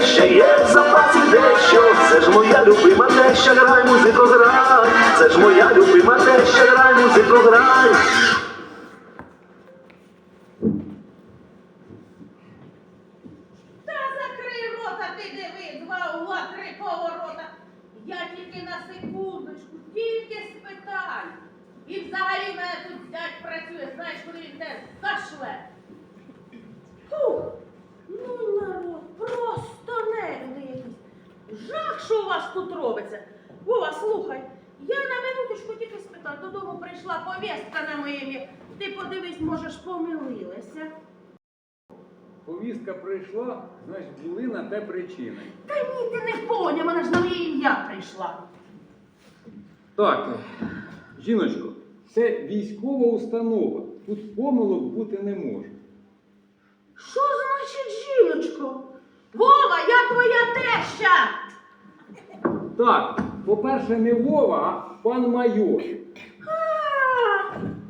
ще є в запасі дещо. Це ж моя любима теща, грай, музико, грай. Це ж моя любима теща, грай, музико, грай. Та закрий рота, ти диви, два угла, три поворота. Я тільки на секундочку, тільки спитаю. І взагалі мене тут дядь працює, знаєш, коли він те зашле. Вас тут робиться. Вова, слухай, я на минуточку тільки спитаю, додому прийшла повістка на моє. Ти подивись, може ж помилилася. Повістка прийшла, значить були на те причини. Та ні, ти не поняв, вона ж на моє ім'я прийшла. Так, жіночко, це військова установа. Тут помилок бути не може. Що значить жіночко? Вова, я твоя теща! Так, по-перше, не Вова, а пан майор. А,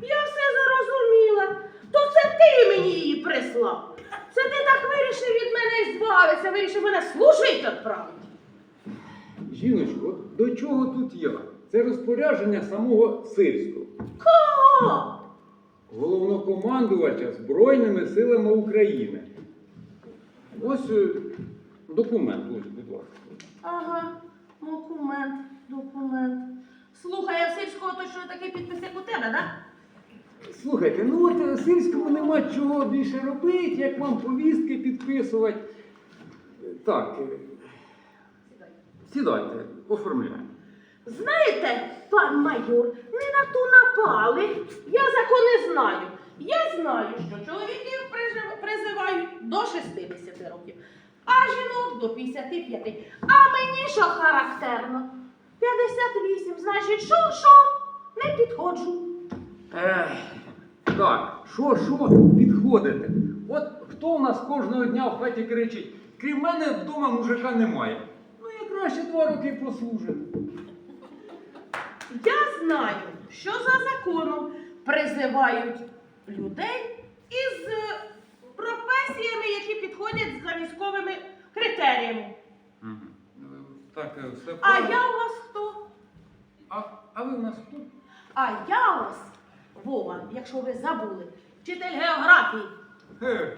я все зрозуміла. То це ти мені її прислав. Це ти так вирішив від мене збавитися, вирішив мене служити відправити. Жіночко, до чого тут я? Це розпорядження самого Сирського, Кого? головнокомандувача Збройними силами України. Ось е, документ, ось, будь ласка. Ага, документ, документ. Слухай, а в сільського точно такий підпис, як у тебе, так? Слухайте, ну от е, сільському нема чого більше робити, як вам повістки підписувати. Так, е, сідайте, оформляємо. Знаєте, пан майор, не на ту напали. Я закони знаю. Я знаю, що чоловіків призивають до 60 років, а жінок до 55. А мені що характерно? 58, значить, що, що? Не підходжу. Ех, так, що, що підходите? От хто у нас кожного дня в хаті кричить, крім мене вдома мужика немає. Ну я краще два роки послужив. Я знаю, що за законом призивають людей із професіями, які підходять за військовими критеріями. Так, е, все А правильно. я у вас хто? А, а ви в нас хто? А я у вас, Вова, якщо ви забули, вчитель географії. Е,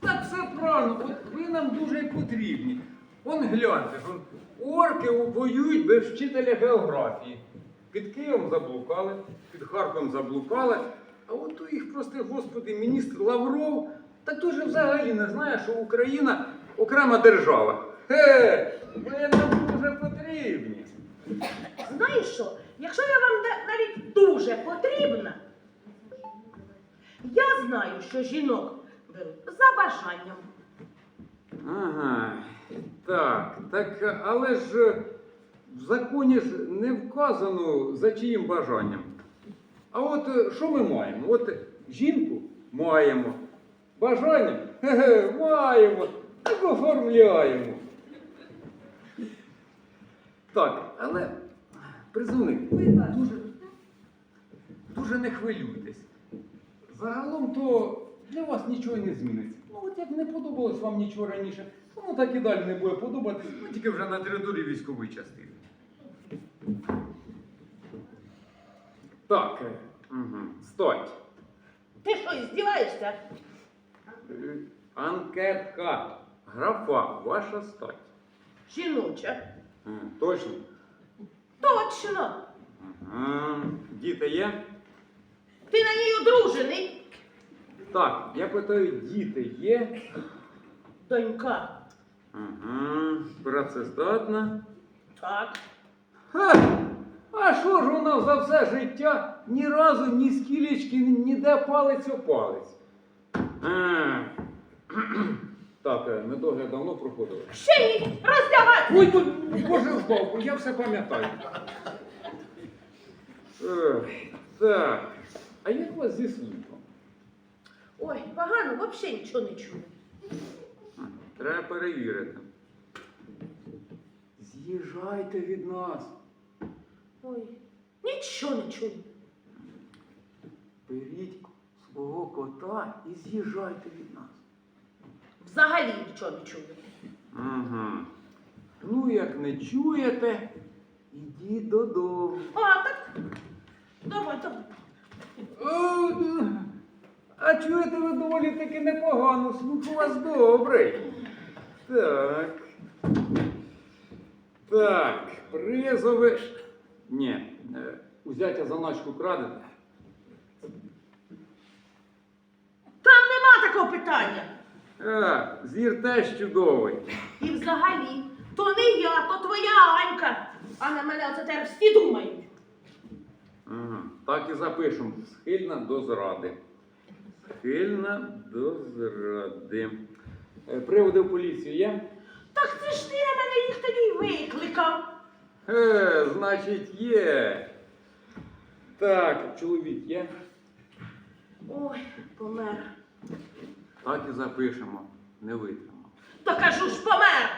так все правильно, от ви нам дуже й потрібні. Он гляньте, он, орки воюють без вчителя географії. Під Києвом заблукали, під Харковом заблукали. А от у їх, прости господи, міністр Лавров, так дуже взагалі не знає, що Україна окрема держава. Хе, ви нам дуже потрібні. Знаєш що? Якщо я вам да- навіть дуже потрібна, я знаю, що жінок беруть за бажанням. Ага, так, так, але ж е, в законі ж не вказано за чиїм бажанням. А от е, що ми маємо? От жінку маємо. Бажання маємо. Так оформляємо. Так, але призовник, ви дуже, дуже не хвилюйтесь. Загалом то для вас нічого не зміниться. Ну от як не подобалось вам нічого раніше, ну так і далі не буде подобатись, ну тільки вже на території військової частини. Так, угу. стать. Ти що, здіваєшся? Е, Анкетка. Графа, ваша стать. Жіноча. Е, Точно. Точно. Діти є? Ти на ній одружений. Так, я питаю, діти є? Донька. Ага. Працездатна. Так. Ха! А що ж вона за все життя ні разу ні скілечки, ніде палець о палець? А. Так, е, медогляд давно проходили. Ще ні, роздягайся. Ой, тут, боже впав, я все пам'ятаю. Ех, Так, а як у вас зі слухом? Ой, погано, взагалі нічого не чую. Треба перевірити. З'їжджайте від нас. Ой, нічого не чую. Беріть свого кота і з'їжджайте від нас. Взагалі нічого не чую. Угу. Ну, як не чуєте, ідіть додому. А, так. Давай, давай. О, а чуєте ви доволі таки непогано, слух у вас добрий. Так. Так, призови. Ні, е, узяття заначку крадете. Там нема такого питання. А, зір теж чудовий. І взагалі, то не я, то твоя Анька. А на мене оце тепер всі думають. Угу. Так і запишемо. Схильна до зради. Схильна до зради. Е, Приводи в поліцію є? Так це ж ти на мене їх тоді й викликав. Е, значить, є. Так, чоловік є. Ой, помер. Так і запишемо. Не витримав. То кажу ж помер.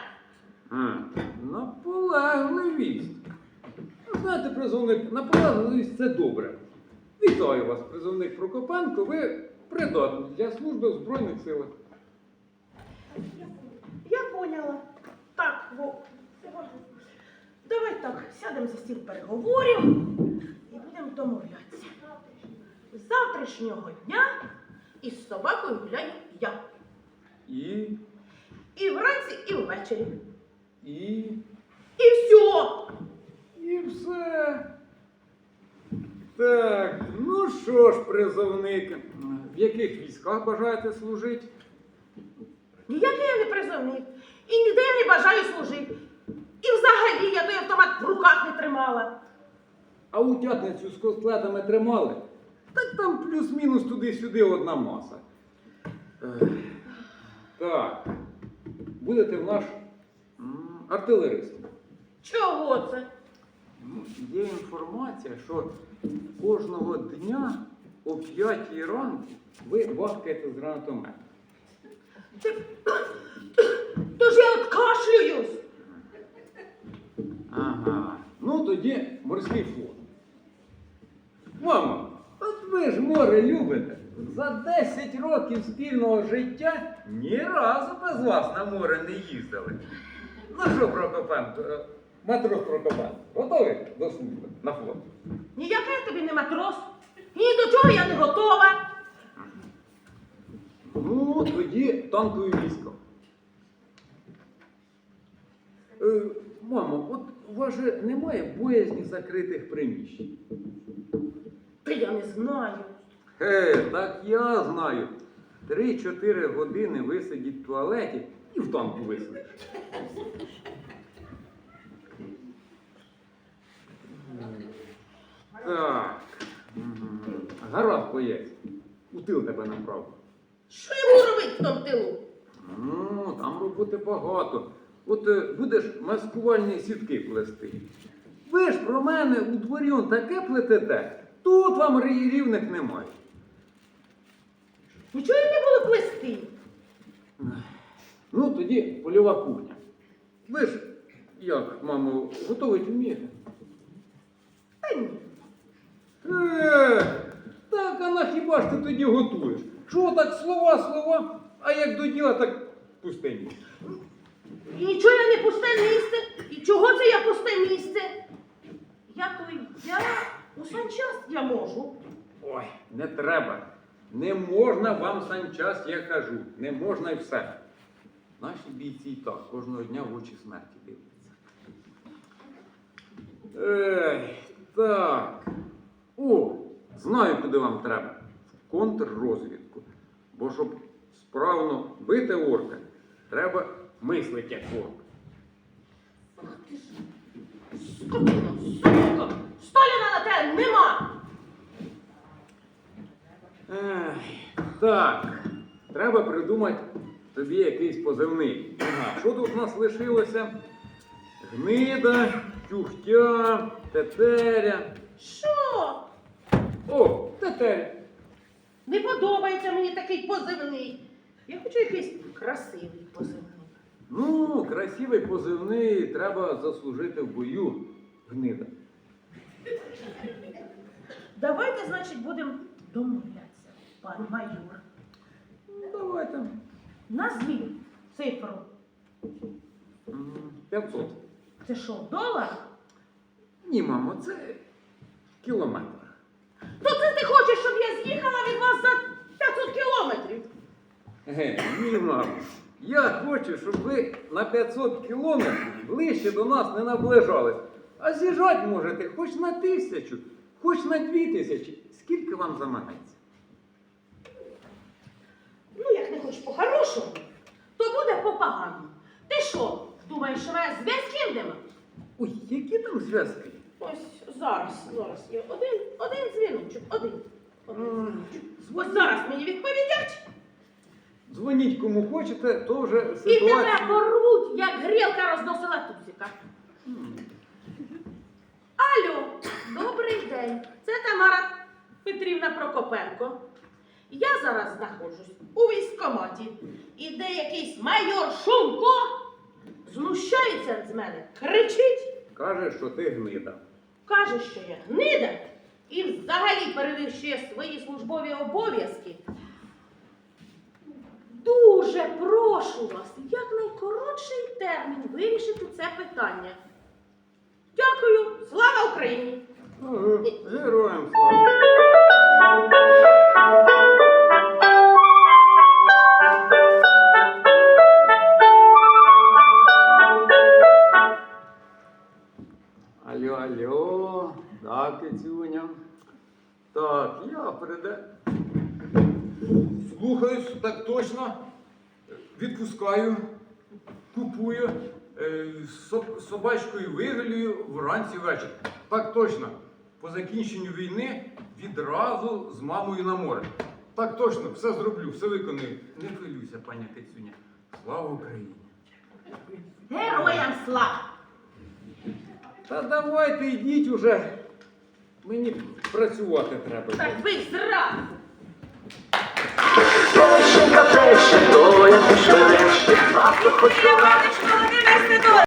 Наполегливість. Ну, Знаєте, призовник, наполегливість це добре. Вітаю вас, призовник Прокопенко. Ви придатні для служби в Збройних силах. Я поняла. Так, во. Давай так, сядемо за стіл переговорів і будемо домовлятися. З завтрашнього дня із собакою гуляю я. І. І вранці, і ввечері. І. І все. І все. Так, ну що ж, призовник, в яких військах бажаєте служити? Ніякий я не призовник. І ніде я не бажаю служити. І взагалі я той автомат в руках не тримала. А утятницю з котлетами тримали? Так там плюс-мінус туди-сюди одна маса. Так. Будете в наш артилерист. Чого це? Ну, Є інформація, що кожного дня о 5 ранку ви бахкаєте з гранатомета. Тож я от. Ага. Ну тоді морський флот. Мамо, от ви ж море любите. За 10 років спільного життя ні разу без вас на море не їздили. Ну що, Прокопенко, е, матрос Прокопенко, готовий до служби на флот? Ніякий я тобі не матрос. Ні до чого я не готова. Ну, тоді танкові війська. Е, мамо, от у вас же немає боязні закритих приміщень. Та я не знаю. Е, так я знаю. Три-чотири години висидіть в туалеті і в танку висидиш. Так. Гаразд, боєць. У тил тебе направ. Що я буду робити в тому тилу? Ну, там роботи багато. От е, будеш маскувальні сітки плести. Ви ж про мене у дворі он таке плетете, тут вам рі- рівних немає. Нічого я не буду плести. Ну, тоді польова кухня. Ви ж, як, мамо, готовить вмієте? Та ні. Е, так, а на хіба ж ти тоді готуєш? Що так слова, слова, а як до діла, так пустині. І нічого я не пусте місце. І чого це я пусте місце? Я той я у санчас я можу. Ой, не треба. Не можна вам санчас, я кажу. Не можна і все. Наші бійці і так кожного дня в очі смерті дивляться. Ей, так. О, знаю, куди вам треба. В контррозвідку. Бо щоб справно бити орка, треба мислити як орк. Ах сука! Сталіна на те нема! Так, треба придумати тобі якийсь позивний. Ага, що тут у нас лишилося? Гнида, тюхтя, тетеря. Що? О, тетеря. Не подобається мені такий позивний. Я хочу якийсь красивий позивний. Ну, красивий позивний треба заслужити в бою. Гнида. Давайте, значить, будемо домовлятися, пан майор. Ну, давайте. Назвіть цифру. 500. Це що, долар? Ні, мамо, це кілометр. То це ти хочеш, щоб я з'їхала від вас за 500 кілометрів? Ге, ні, мамо. Я хочу, щоб ви на 500 кілометрів ближче до нас не наближались. А з'їжджати можете хоч на тисячу, хоч на дві тисячі. Скільки вам заманеться? Ну, як не хочеш по-хорошому, то буде по-поганому. Ти що, думаєш, що мене зв'язків нема? Ой, які там зв'язки? Ось зараз, зараз є один, один дзвіночок, один. один. Ось зараз мені відповідять, Дзвоніть кому хочете, то вже і тебе порвуть, як грілка розносила тусика. Алло, добрий день. Це Тамара Петрівна Прокопенко. Я зараз знаходжусь у військкоматі. Іде якийсь майор Шумко, знущається з мене, кричить. Каже, що ти гнида. каже, що я гнида і взагалі перевищує свої службові обов'язки. Дуже прошу вас, як найкоротший термін вирішити це питання. Дякую, слава Україні! Героям слава. Точно. Відпускаю, купую, е, собачкою виголюю вранці ввечері. Так точно. По закінченню війни відразу з мамою на море. Так точно, все зроблю, все виконую. Не хвилюйся, пані Кицюня. Слава Україні! Героям слава! Та давайте йдіть уже. Мені працювати треба. Так ви зразу! Тещенька, теща, то як ти шверещ, а то хоч